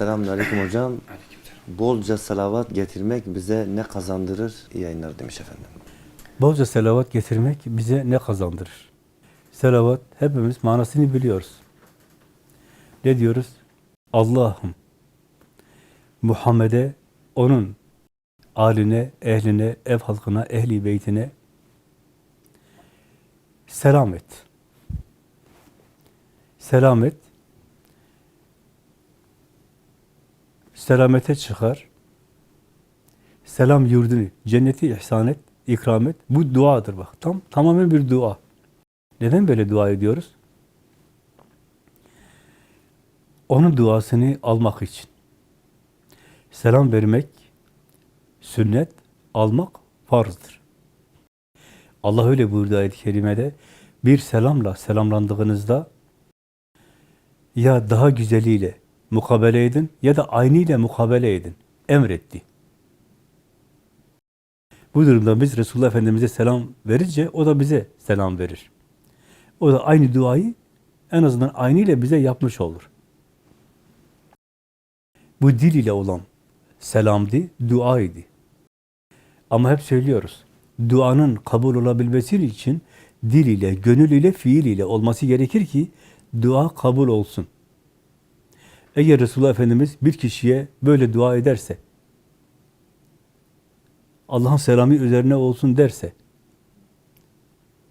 Selamünaleyküm hocam. Aleykümselam. Bolca salavat getirmek bize ne kazandırır? İyi yayınlar demiş efendim. Bolca selavat getirmek bize ne kazandırır? Selavat hepimiz manasını biliyoruz. Ne diyoruz? Allah'ım Muhammed'e, onun aline, ehline, ev halkına, ehli beytine selam et. Selam et. Selamete çıkar. Selam yurdunu, cenneti ihsan et, ikram et. Bu duadır bak. Tam tamamen bir dua. Neden böyle dua ediyoruz? Onun duasını almak için. Selam vermek sünnet, almak farzdır. Allah öyle buyurdu ayet-i kerimede. Bir selamla selamlandığınızda ya daha güzeliyle mukabele edin ya da aynıyla mukabele edin. Emretti. Bu durumda biz Resulullah Efendimiz'e selam verince o da bize selam verir. O da aynı duayı en azından aynıyla bize yapmış olur. Bu dil ile olan selamdı, duaydı. Ama hep söylüyoruz. Duanın kabul olabilmesi için dil ile, gönül ile, fiil ile olması gerekir ki dua kabul olsun. Eğer Resulullah Efendimiz bir kişiye böyle dua ederse, Allah'ın selamı üzerine olsun derse,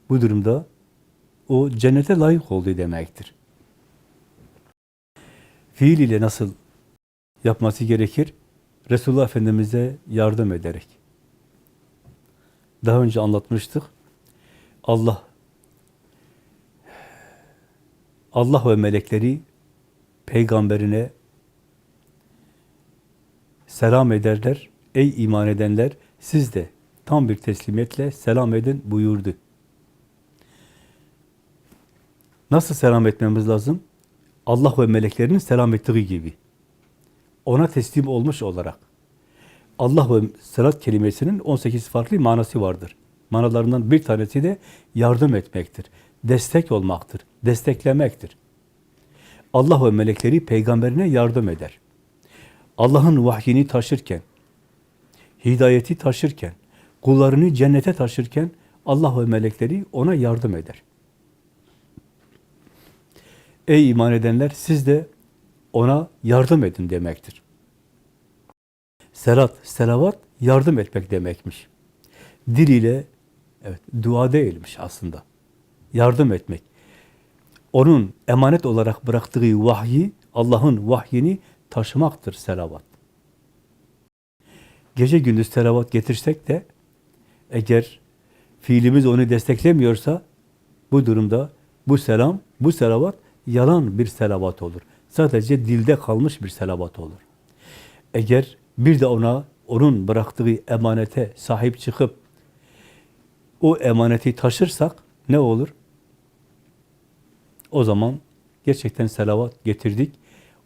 bu durumda o cennete layık oldu demektir. Fiil ile nasıl yapması gerekir? Resulullah Efendimiz'e yardım ederek. Daha önce anlatmıştık. Allah Allah ve melekleri peygamberine selam ederler. Ey iman edenler siz de tam bir teslimiyetle selam edin buyurdu. Nasıl selam etmemiz lazım? Allah ve meleklerinin selam ettiği gibi. Ona teslim olmuş olarak. Allah ve selat kelimesinin 18 farklı manası vardır. Manalarından bir tanesi de yardım etmektir. Destek olmaktır. Desteklemektir. Allah ve melekleri peygamberine yardım eder. Allah'ın vahyini taşırken, hidayeti taşırken, kullarını cennete taşırken Allah ve melekleri ona yardım eder. Ey iman edenler siz de ona yardım edin demektir. Selat, selavat yardım etmek demekmiş. Dil ile evet dua değilmiş aslında. Yardım etmek. Onun emanet olarak bıraktığı vahyi, Allah'ın vahyini taşımaktır selavat. Gece gündüz selavat getirsek de eğer fiilimiz onu desteklemiyorsa bu durumda bu selam, bu selavat yalan bir selavat olur. Sadece dilde kalmış bir selavat olur. Eğer bir de ona, onun bıraktığı emanete sahip çıkıp o emaneti taşırsak ne olur? O zaman gerçekten selavat getirdik.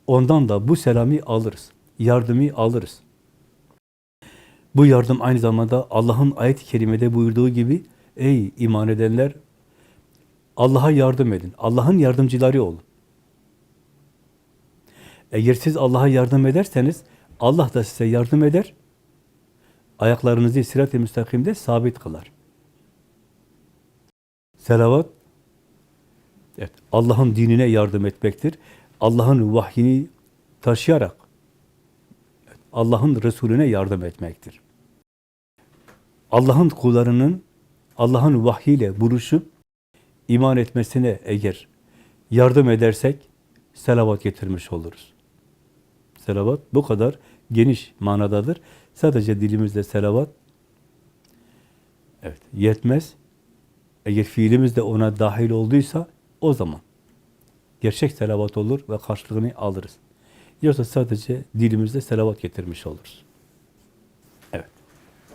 Ondan da bu selamı alırız. Yardımı alırız. Bu yardım aynı zamanda Allah'ın ayet-i kerimede buyurduğu gibi ey iman edenler Allah'a yardım edin. Allah'ın yardımcıları olun. Eğer siz Allah'a yardım ederseniz Allah da size yardım eder. Ayaklarınızı sirat-i müstakimde sabit kılar. Selavat evet, Allah'ın dinine yardım etmektir. Allah'ın vahyini taşıyarak Allah'ın Resulüne yardım etmektir. Allah'ın kullarının Allah'ın vahyiyle buluşup iman etmesine eğer yardım edersek selavat getirmiş oluruz. Selavat bu kadar geniş manadadır. Sadece dilimizde selavat evet yetmez. Eğer fiilimiz de ona dahil olduysa o zaman gerçek selavat olur ve karşılığını alırız. Yoksa sadece dilimizde selavat getirmiş oluruz.